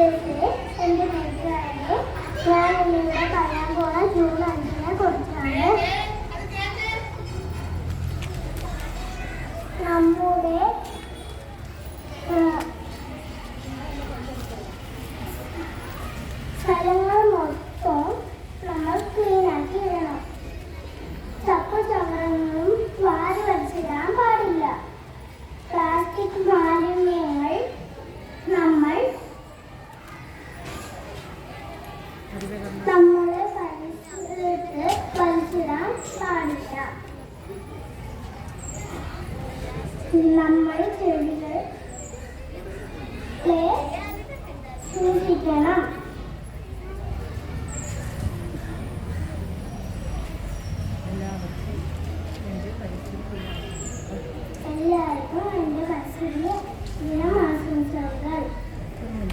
ടീച്ചേഴ്സെ എന്റെ മനസ്സിലായത് ഞാൻ ഇന്നിവിടെ പറയാൻ പോണ ജൂൺ അഞ്ചിനെ കുറിച്ചാണ്. നമ്മുടെ നമ്മുടെ പരിസരത്ത് വലിച്ചിടാൻ പാടില്ല നമ്മൾ ചെടികൾ സൂക്ഷിക്കണം.